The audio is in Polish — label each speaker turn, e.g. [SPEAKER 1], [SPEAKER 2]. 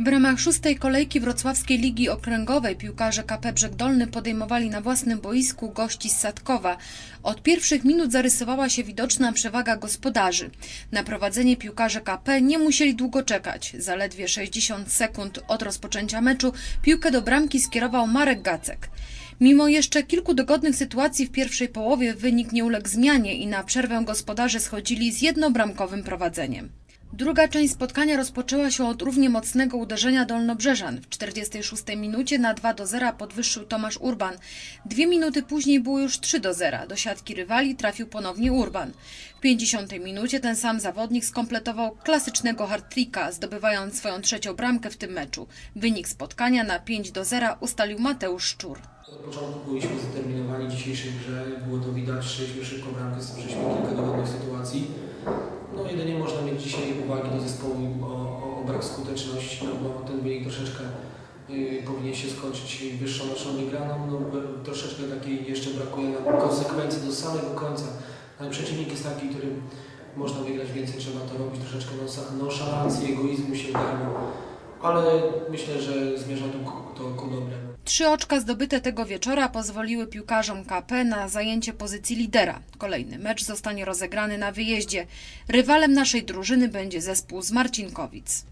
[SPEAKER 1] W ramach szóstej kolejki Wrocławskiej Ligi Okręgowej piłkarze KP Brzeg Dolny podejmowali na własnym boisku gości z Sadkowa. Od pierwszych minut zarysowała się widoczna przewaga gospodarzy. Na prowadzenie piłkarze KP nie musieli długo czekać. Zaledwie 60 sekund od rozpoczęcia meczu piłkę do bramki skierował Marek Gacek. Mimo jeszcze kilku dogodnych sytuacji w pierwszej połowie wynik nie uległ zmianie i na przerwę gospodarze schodzili z jednobramkowym prowadzeniem. Druga część spotkania rozpoczęła się od równie mocnego uderzenia Dolnobrzeżan. W 46 minucie na 2 do 0 podwyższył Tomasz Urban. Dwie minuty później było już 3 do 0. Do siatki rywali trafił ponownie Urban. W 50 minucie ten sam zawodnik skompletował klasycznego hardtricka, zdobywając swoją trzecią bramkę w tym meczu. Wynik spotkania na 5 do 0 ustalił Mateusz Szczur.
[SPEAKER 2] Od początku byliśmy zdeterminowani w dzisiejszej grze, było to widać, strzeliśmy szybko bramkę, stworzyliśmy kilka dogodnych sytuacji. No jedynie można mieć dzisiaj uwagi do zespołu o, o, o brak skuteczności, no bo ten wynik troszeczkę y, powinien się skończyć wyższą naszą wygraną, no bo troszeczkę takiej jeszcze brakuje nam konsekwencji do samego końca. Ale przeciwnik jest taki, którym można wygrać więcej, trzeba to robić, troszeczkę nonszalancji, egoizmu się darmo, ale myślę, że zmierza tu ku- to ku dobremu.
[SPEAKER 1] Trzy oczka zdobyte tego wieczora pozwoliły piłkarzom KP na zajęcie pozycji lidera. Kolejny mecz zostanie rozegrany na wyjeździe. Rywalem naszej drużyny będzie zespół z Marcinkowic.